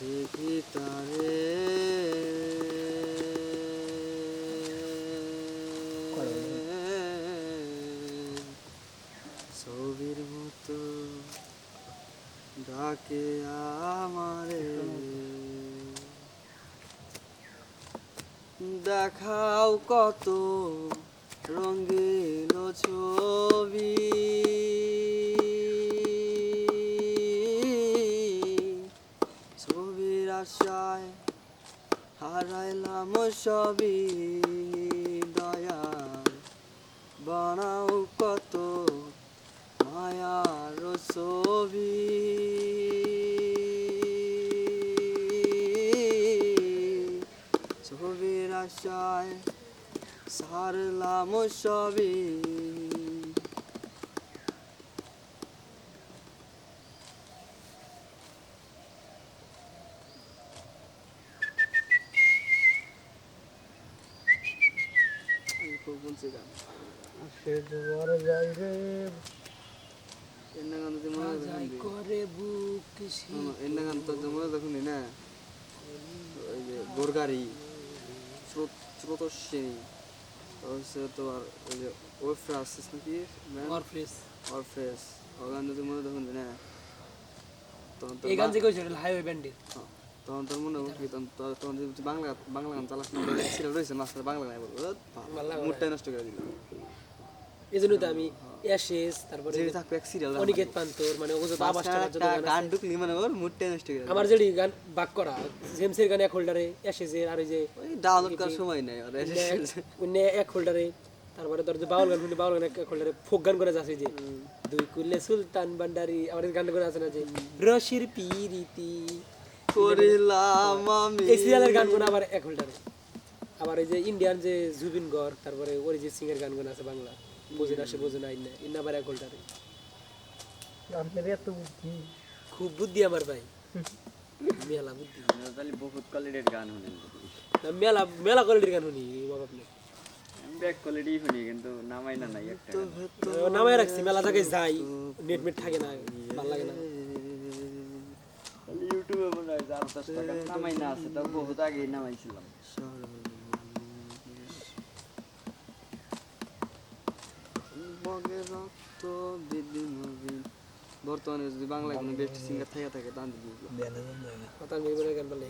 দেখি ছবির মতো ডাকে আমারে। দেখাও কত রঙিন ছবি। ছবির আশায় হারাইলাম সবই দয়াল। বানাও কত মায়ার ছবি। ছবির আশায় সারলাম সবই। বলছে গান সে জোয়ার যাই রে এন্না গান তো মনে যাই করে বুক এন্না গান তো মনে দেখুন না ওই যে গোরগারি স্রোত স্রোতস্বিনী হচ্ছে তোমার ওই যে ওয়েফ্রাস নাকি অরফ্রেস অরফেস ও গান যদি মনে দেখুন হাইওয়ে ব্যান্ডের তখন তোর মনে হবে কি তখন বাংলা বাংলা গান চালাস না সিরিয়াল রয়েছে মাস্টার বাংলা গান বলব বাংলা মুডটাই নষ্ট করে দিল। এই জন্য তো আমি অ্যাশেস তারপরে থাকবে এক সিরিয়াল অনিকেত পান্তর মানে ওগো বাবা গান। ঢুকলি মানে ওর মুডটাই নষ্ট করে আমার যেটি গান বাক করা জেমসের গান এক হোল্ডারে অ্যাশেসের আর ওই যে ডাউনলোড করার সময় নেই অন্য এক হোল্ডারে তারপরে তোর যে বাউল গান শুনি বাউল গান এক হোল্ডারে ফোক গান করে আছে যে দুই কুলে সুলতান ভান্ডারি আমার গান করে আছে না যে রশির পিরিতি করিলাম আমি। এই সিরিয়ালের গানগুলো আবার এক হোল্ডারে আবার এই যে ইন্ডিয়ান যে জুবিন গর তারপরে অরিজিৎ সিং এর গানগুলো আছে বাংলা। বোঝে না সে বোঝে না ইন্না ইন্না আবার এক হোল্ডারে আপনার এত বুদ্ধি। খুব বুদ্ধি আমার ভাই। মেলা বুদ্ধি। তাহলে বহুত কোয়ালিটির গান শুনেন না, মেলা মেলা কোয়ালিটির গান শুনি বাবা আপনি ব্যাক কোয়ালিটি শুনি কিন্তু নামাই না নাই একটা। নামায় রাখছি মেলা থেকে যাই নেট মেট থাকে না ভালো লাগে না। নামাই না আছে তাও বহুত আগে নামাইছিলাম বর্তমানে যদি বাংলায় কোনো বেস্ট সিঙ্গার থাকে থাকে তান দিদি